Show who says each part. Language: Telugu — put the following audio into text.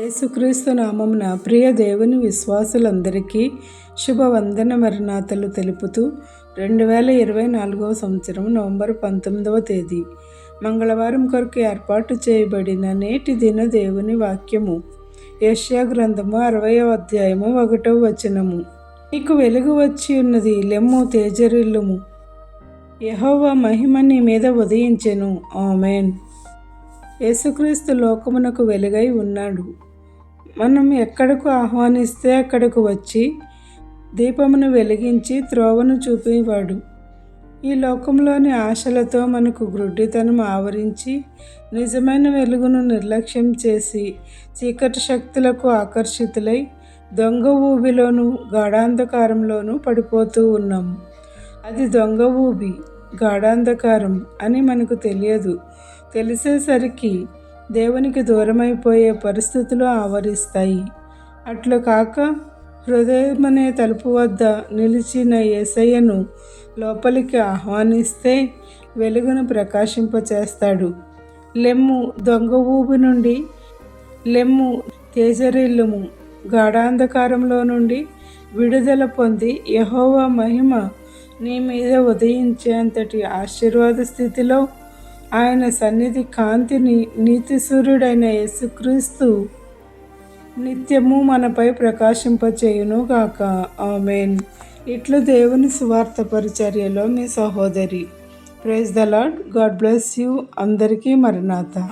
Speaker 1: యేసుక్రీస్తు నామమున ప్రియ దేవుని విశ్వాసులందరికీ శుభవందన మరణాతలు తెలుపుతూ రెండు వేల ఇరవై నాలుగవ సంవత్సరం నవంబర్ పంతొమ్మిదవ తేదీ. మంగళవారం కొరకు ఏర్పాటు చేయబడిన నేటి దిన దేవుని వాక్యము. యష్యా గ్రంథము అరవయవ అధ్యాయము ఒకటవ వచనము. నీకు వెలుగు వచ్చి ఉన్నది లెమ్ము తేజరిల్లుము. యహోవ మహిమ నీ మీద ఉదయించెను. ఆమెన్. యేసుక్రీస్తు లోకమునకు వెలుగై ఉన్నాడు. మనం ఎక్కడకు ఆహ్వానిస్తే అక్కడకు వచ్చి దీపమును వెలిగించి త్రోవను చూపేవాడు. ఈ లోకంలోని ఆశలతో మనకు గ్రుడ్డితనం ఆవరించి నిజమైన వెలుగును నిర్లక్ష్యం చేసి చీకటి శక్తులకు ఆకర్షితులై దొంగ ఊబిలోను గాఢాంధకారంలోనూ పడిపోతూ ఉన్నాము అది దొంగ ఊబి గాఢాంధకారం అని మనకు తెలియదు. తెలిసేసరికి దేవునికి దూరమైపోయే పరిస్థితులు ఆవరిస్తాయి. అట్లు కాక హృదయం అనే తలుపు వద్ద నిలిచిన ఏసయ్యను లోపలికి ఆహ్వానిస్తే వెలుగును ప్రకాశింపచేస్తాడు. లెమ్ము దొంగ ఊబి నుండి లెమ్ము తేజరిల్లుము గాఢాంధకారంలో నుండి విడుదల పొంది యహోవా మహిమ నీ మీద ఉదయించేంతటి ఆశీర్వాద స్థితిలో ఆయన సన్నిధి కాంతిని నీతి సూర్యుడైన యేసుక్రీస్తు నిత్యము మనపై ప్రకాశింపచేయును గాక ఆమెన్. ఇట్లు దేవుని సువార్త పరిచర్యలో మీ సహోదరి. Praise the Lord God bless you. అందరికీ మరణాత.